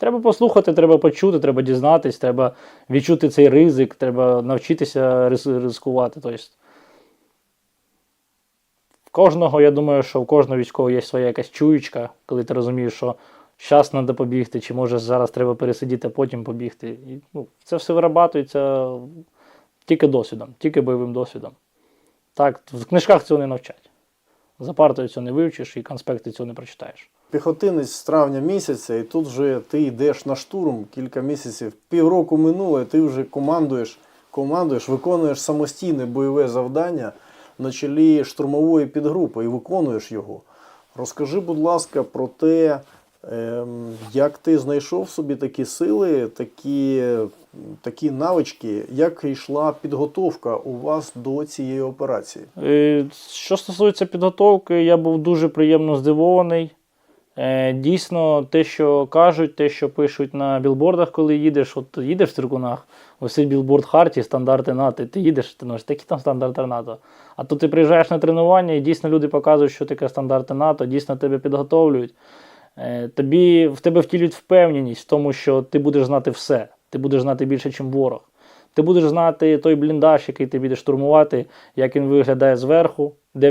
Треба послухати, треба почути, треба дізнатись, треба відчути цей ризик, треба навчитися ризикувати. Тобто, в кожного, я думаю, що в кожного військового є своя якась чуючка, коли ти розумієш, що зараз треба побігти, чи може зараз треба пересидіти, а потім побігти. І, ну, це все вирабатується тільки досвідом, тільки бойовим досвідом. Так, в книжках цього не навчать. За партою цього не вивчиш і конспекти цього не прочитаєш. Піхотинець з травня місяця, і тут вже ти йдеш на штурм кілька місяців, півроку минуло, і ти вже командуєш, командуєш, виконуєш самостійне бойове завдання на чолі штурмової підгрупи і виконуєш його. Розкажи, будь ласка, про те, як ти знайшов собі такі сили, такі, такі навички, як йшла підготовка у вас до цієї операції? Е, Що стосується підготовки, я був дуже приємно здивований. Е, Дійсно, те, що кажуть, те, що пишуть на білбордах, коли їдеш, от їдеш в циркунах, ось білборд Харті, стандарти НАТО, ти їдеш, ти думаєш, такі там стандарти НАТО. А тут ти приїжджаєш на тренування, і дійсно люди показують, що таке стандарти НАТО, дійсно тебе підготовлюють. Е, Тобі, в тебе втілюють впевненість в тому, що ти будеш знати все. Ти будеш знати більше, ніж ворог. Ти будеш знати той бліндаж, який ти будеш штурмувати, як він виглядає зверху, де